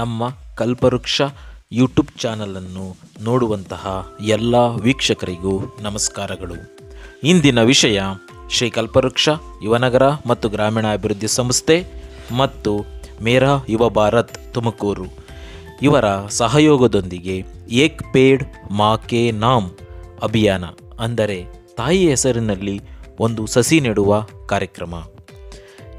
ನಮ್ಮ ಕಲ್ಪವೃಕ್ಷ ಯೂಟ್ಯೂಬ್ ಚಾನಲನ್ನು ನೋಡುವಂತಹ ಎಲ್ಲ ವೀಕ್ಷಕರಿಗೂ ನಮಸ್ಕಾರಗಳು. ಇಂದಿನ ವಿಷಯ ಶ್ರೀ ಕಲ್ಪವೃಕ್ಷ ಯುವನಗರ ಮತ್ತು ಗ್ರಾಮೀಣಾಭಿವೃದ್ಧಿ ಸಂಸ್ಥೆ ಮತ್ತು ಮೇರಾ ಯುವ ಭಾರತ್ ತುಮಕೂರು. ಇವರ ಸಹಯೋಗದೊಂದಿಗೆ ಏಕ್ ಪೇಡ್ ಮಾಕೆ ನಾಮ್ ಅಭಿಯಾನ, ಅಂದರೆ ತಾಯಿ ಹೆಸರಿನಲ್ಲಿ ಒಂದು ಸಸಿ ನೆಡುವ ಕಾರ್ಯಕ್ರಮ.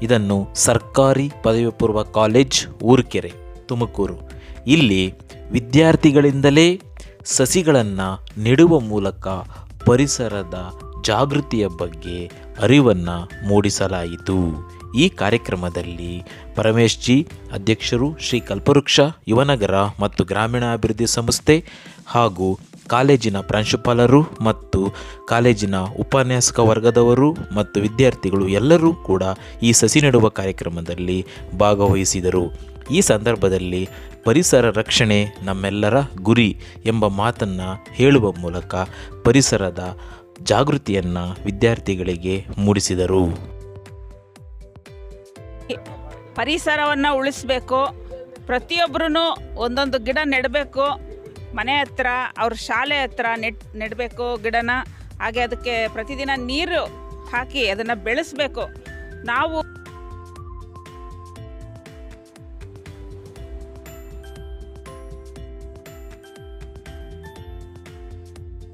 ಇದನ್ನು ಸರ್ಕಾರಿ ಪದವಿ ಪೂರ್ವ ಕಾಲೇಜ್ ಊರ್ಕೆರೆ. ತುಮಕೂರು. ಇಲ್ಲಿ ವಿದ್ಯಾರ್ಥಿಗಳಿಂದಲೇ ಸಸಿಗಳನ್ನು ನೆಡುವ ಮೂಲಕ ಪರಿಸರದ ಜಾಗೃತಿಯ ಬಗ್ಗೆ ಅರಿವನ್ನು ಮೂಡಿಸಲಾಯಿತು. ಈ ಕಾರ್ಯಕ್ರಮದಲ್ಲಿ ಪರಮೇಶ್ ಜಿ ಅಧ್ಯಕ್ಷರು ಶ್ರೀ ಕಲ್ಪವೃಕ್ಷ, ಯುವನಗರ ಮತ್ತು ಗ್ರಾಮೀಣಾಭಿವೃದ್ಧಿ ಸಂಸ್ಥೆ ಹಾಗೂ ಕಾಲೇಜಿನ ಪ್ರಾಂಶುಪಾಲರು ಮತ್ತು ಕಾಲೇಜಿನ ಉಪನ್ಯಾಸಕ ವರ್ಗದವರು ಮತ್ತು ವಿದ್ಯಾರ್ಥಿಗಳು ಎಲ್ಲರೂ ಕೂಡ ಈ ಸಸಿ ನೆಡುವ ಕಾರ್ಯಕ್ರಮದಲ್ಲಿ ಭಾಗವಹಿಸಿದರು. ಈ ಸಂದರ್ಭದಲ್ಲಿ ಪರಿಸರ ರಕ್ಷಣೆ ನಮ್ಮೆಲ್ಲರ ಗುರಿ ಎಂಬ ಮಾತನ್ನು ಹೇಳುವ ಮೂಲಕ ಪರಿಸರದ ಜಾಗೃತಿಯನ್ನು ವಿದ್ಯಾರ್ಥಿಗಳಿಗೆ ಮೂಡಿಸಿದರು. ಪರಿಸರವನ್ನು ಉಳಿಸಬೇಕು ಪ್ರತಿಯೊಬ್ಬರೂ ಒಂದೊಂದು ಗಿಡ ನೆಡಬೇಕು, ಮನೆ ಹತ್ರ, ಅವ್ರ ಶಾಲೆ ಹತ್ರ ನೆಟ್, ನೆಡಬೇಕು ಗಿಡನ, ಹಾಗೆ ಅದಕ್ಕೆ ಪ್ರತಿದಿನ ನೀರು ಹಾಕಿ ಅದನ್ನು ಬೆಳೆಸಬೇಕು. ನಾವು